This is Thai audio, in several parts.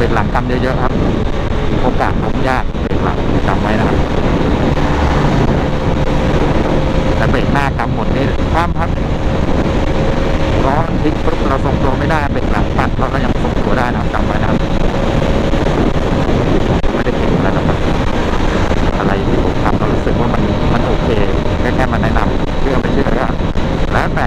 เบรกหลังกำเยอะๆครับโอกาสล้มยากเบรกหลังจำไว้นะครับแต่เบรกหน้ากำหมดนี่ความครับร้อนพลิกปุ๊บเราทรงตัวไม่ได้เบรกหลังปัดเราก็ยังทรงตัวได้นะครับจำไว้นะไม่ได้เก่งอะไรนะครับอะไรที่ผมทำเรารู้สึกว่ามันมันโอเคแค่แค่มาแนะนำเชื่อไม่เชื่อก็แล้วแต่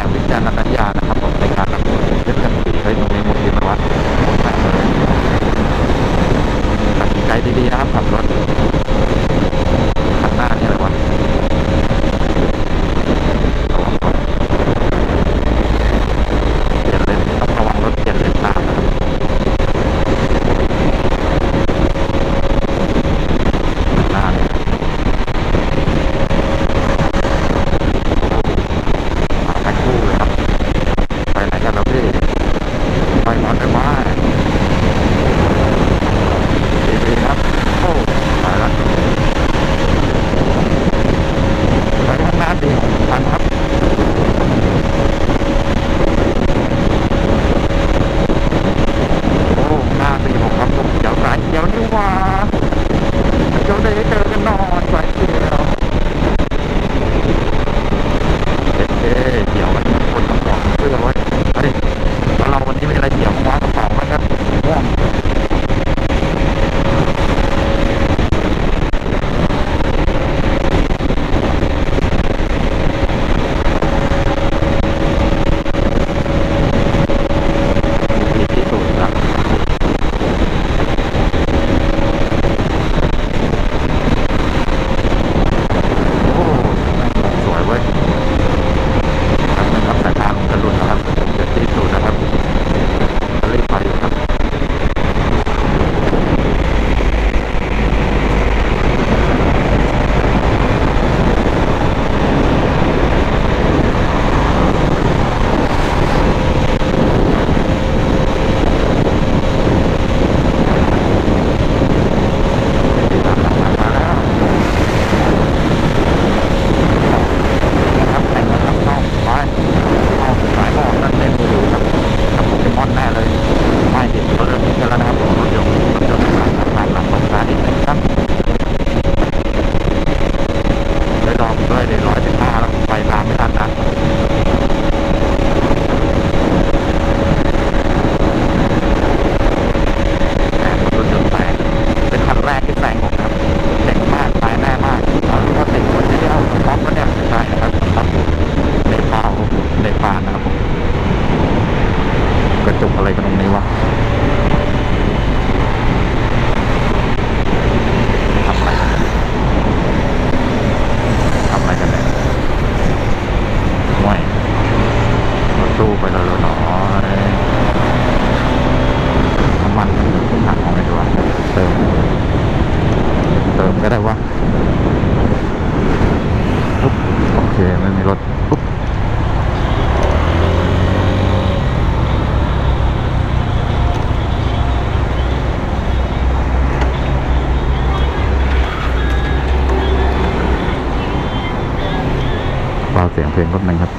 เพียงเพลงรถหนึ่งครับ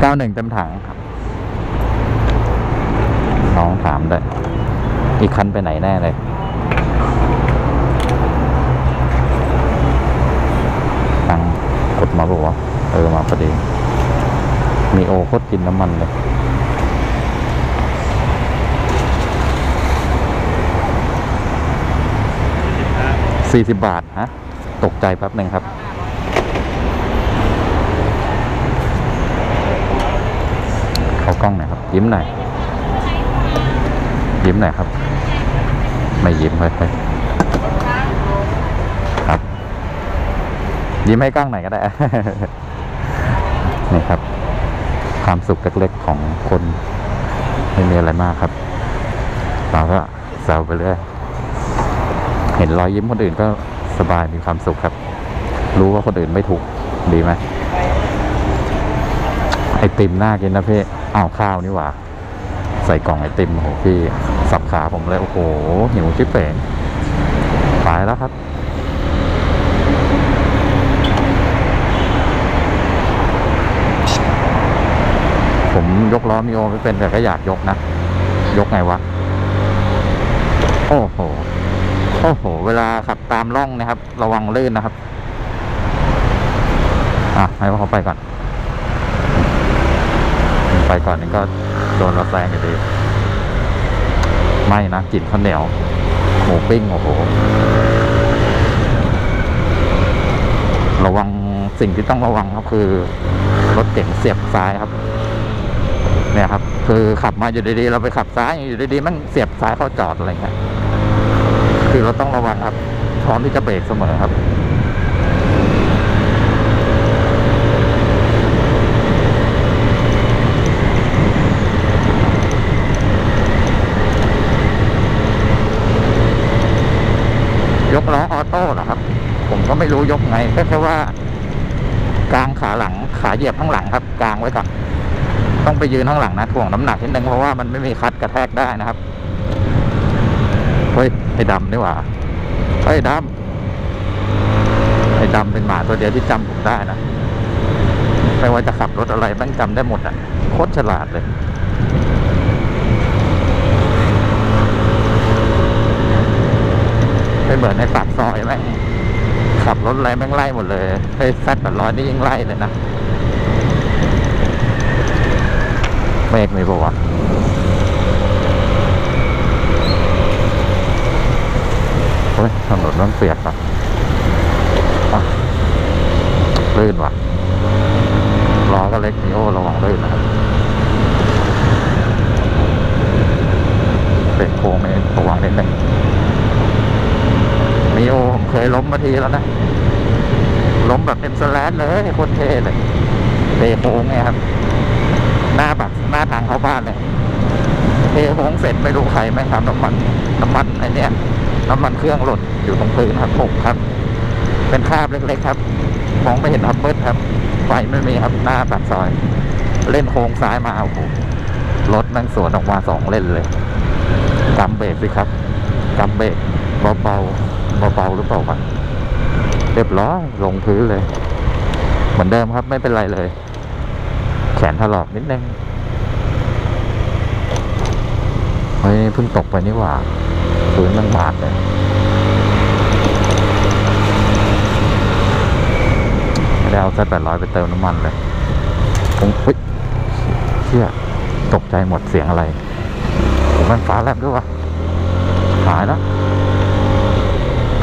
เก้าหนึ่งเต็มถังครับน้องถามได้ อีกคันไปไหนแน่เลยตังกดมาบอกว่า เออ มาพอดี มีโอโคตรกินน้ำมันเลยสี่สิบบาทฮะ ตกใจแป๊บหนึ่งครับ เขากล้องหน่อยครับ ยิ้มหน่อย ยิ้มหน่อยครับ ไม่ยิ้มเลยครับ ยิ้มให้กล้องหน่อยก็ได้ นี่ครับ ความสุขเล็กๆของคนไม่มีอะไรมากครับเราก็แซวไปเรื่อยเห็นรอยยิ้มคนอื่นก็สบายมีความสุขครับ รู้ว่าคนอื่นไม่ถูกดีไหมไอติมน่ากินนะพี่อ้าวข้าวนี่หว่าใส่กล่องไอติมโอ้โหพี่สับขาผมเลยโอ้โหหิวชิบเป๋งไปายแล้วครับ ผมยกล้อมิโอไม่เป็นแต่ก็อยากยกนะ ยกไงวะ โอ้โห โอ้โห เวลาขับตามร่องนะครับ ระวังลื่นนะครับ อะ ให้เขาไปก่อน ไปก่อนนี่ก็โดนราแซงอยู่ดี ไม่นะกลิ่นข้าวเหนียวหมูปิ้ง โอ้โห ระวังสิ่งที่ต้องระวังครับคือ รถเก๋งเสียบซ้ายครับ เนี่ยครับ คือขับมาอยู่ดีๆ เราไปขับซ้ายอยู่ดีๆ มันเสียบซ้ายเข้าจอดอะไรเงี้ยคือเราต้องระวังครับพร้อมที่จะเบรกเสมอครับยกล้อออโต้เหรอครับ ผมก็ไม่รู้ยกไงแค่แค่ว่ากลางขาหลังขาเหยียบข้างหลังครับ กลางไว้ก่อน ต้องไปยืนข้างหลังนะถ่วงน้ำหนักนิดนึงเพราะว่ามันไม่มีคัดกระแทกได้นะครับเฮ้ยไอ้ดำนี่หว่าเฮ้ยดำไอ้ดำเป็นหมาตัวเดียวที่จำผมได้นะไม่ว่าจะขับรถอะไรแม่งจำได้หมดอะโคตรฉลาดเลยไม่เหมือนในปากซอยแม่งขับรถอะไรแม่งไล่หมดเลยไอ้แซดแบบร้อยนี่ยิ่งไล่เลยนะ เมฆมีปะวะโอ้ยถนนมันเปียกอะลื่นว่ะล้อก็เล็กมีโอ้ระวังลื่นนะครับเบรกโค้งนี่ระวังนิดนึงมีโอเคยล้มมาทีแล้วนะ ล้มแบบเป็นสแลนเลยโคตรเท่เลยเทโค้งไงครับ หน้าแบบาทางเข้าบ้านเลยเทโ้งเสร็จไม่รู้ใครไม่งทำน้ำมันน้ำมันไอเนี้ยน้ำมันเครื่องหล่นอยู่ตรงพื้นครับหกครับ เป็นคราบเล็กๆครับ มองไม่เห็นทับเบิลครับ ไฟไม่มีครับหน้าปากซอย เล่นโค้งซ้ายมาโอ้โหรถมันสวนออกมาสองเล่นเลยกำเบรกสิครับกำเบรกเบาๆเบาๆหรือเปล่าวะเรียบร้อยลงพื้นเลย เหมือนเดิมครับไม่เป็นไรเลย แขนถลอกนิดนึง เฮ้ยเพิ่งตกไปนี่หว่าพื้นมันบาดเลยไม่ได้เอาเซตแปดร้อยไปเติมน้ำมันเลยผมเฮ้ยเชี่ยตกใจหมดเสียงอะไรผมมันฟ้าแลบด้วยวะหายแล้ว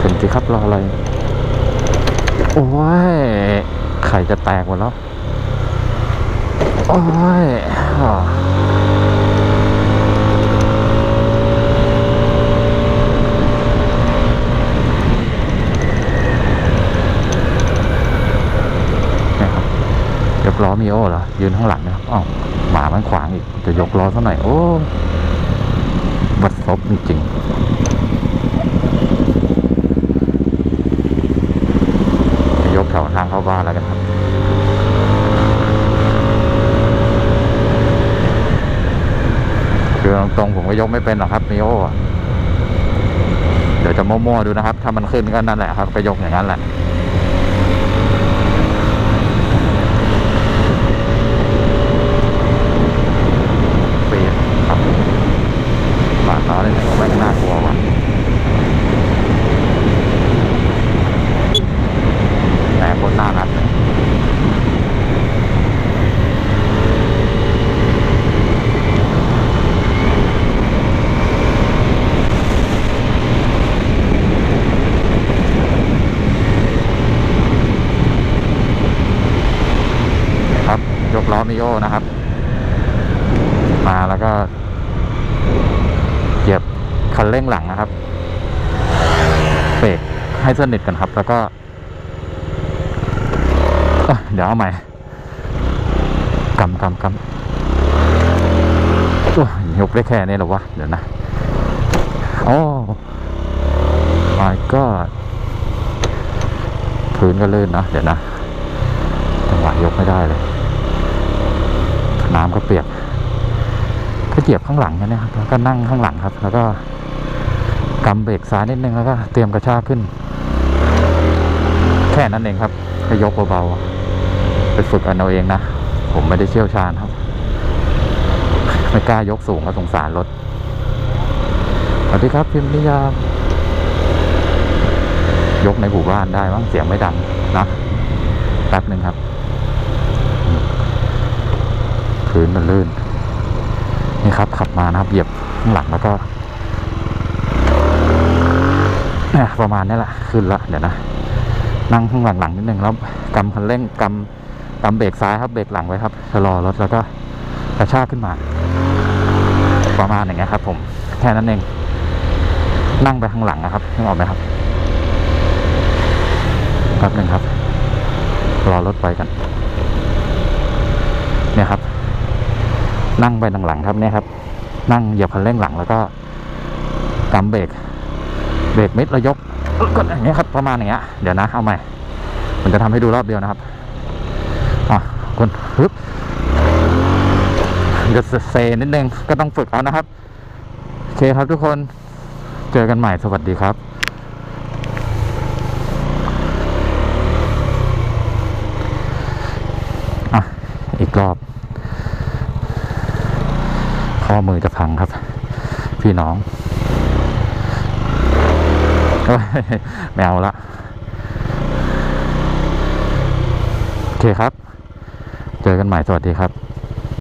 ถึงสิครับรออะไร โอ้ยไข่จะแตกหมดแล้ว โอ้ยอ่าเนี่ยครับย กล้อมีโอเหรอ ยืนข้างหลังนะครับอ้าวหมามันขวางอีก จะยกล้อซะหน่อย โอ้บัดซบจริงๆยกแถวทางเข้าบ้านแล้วกันครับคือตรงๆผมก็ยกไม่เป็นหรอกครับมิโอเดี๋ยวจะมั่วๆดูนะครับ ถ้ามันขึ้นก็นั่นแหละครับ ก็ยกอย่างนั้นแหละ เปลี่ยนครับบาดล้อเลยหนึ่งไม่น่ากลัวว่ะแต่คนน่ารักเลยครับ ยกล้อมิโอ นะครับ มาแล้วก็เหยียบคันเร่งหลังนะครับเบรกให้สนิทกันครับ แล้วก็เดี๋ยวเอาใหม่กำกำกำโอ้ยกได้แค่นี้หรอวะ เดี๋ยวนะ โอ้ my god พื้นก็ลื่นนะ เดี๋ยวนะจังหวะยกไม่ได้เลย น้ำก็เปียกก็เหยียบข้างหลังนนะครับแล้วก็นั่งข้างหลังครับ แล้วก็กำเบรกซ้ายนิดนึงแล้วก็เตรียมกระชากขึ้น แค่นั้นเองครับก็ยกเบาๆไปฝึกเอาเองนะผมไม่ได้เชี่ยวชาญครับ ไม่กล้ายกสูงก็สงสารรถสวัสดีครับพิมพ์นิยามยกในหมู่บ้านได้บ้างเสียงไม่ดังนะแป๊บหนึ่งครับ พื้นมันลื่น นี่ครับขับมานะครับ เหยียบข้างหลังแล้วก็เนี่ยประมาณนี้แหละขึ้นละเดี๋ยวนะ นั่งข้างหลังๆนิดนึงแล้วกำคันเร่งกำกำเบรกซ้ายครับเบรกหลังไว้ครับชะลอรถแล้วก็กระชากขึ้นมา ประมาณอย่างเงี้ยครับ ผมแค่นั้นเองนั่งไปข้างหลังนะครับนึกออกไหมครับแป๊บหนึ่งครับ รอรถไปกัน เนี่ยครับ นั่งไปหลังๆครับเนี่ยครับ นั่งเหยียบคันเร่งหลังแล้วก็กำเบรกเบรกมิดแล้วยกกดอย่างเงี้ยครับประมาณอย่างเงี้ยเดี๋ยวนะเอาใหม่ผมจะทำให้ดูรอบเดียวนะครับอะคุณฮึบจะเซนิดนึงก็ต้องฝึกเอานะครับ โอเคครับทุกคนเจอกันใหม่สวัสดีครับ อะ อีกรอบ ข้อมือจะพังครับ พี่น้องแมวละโอเคครับ เจอกันใหม่สวัสดีครับ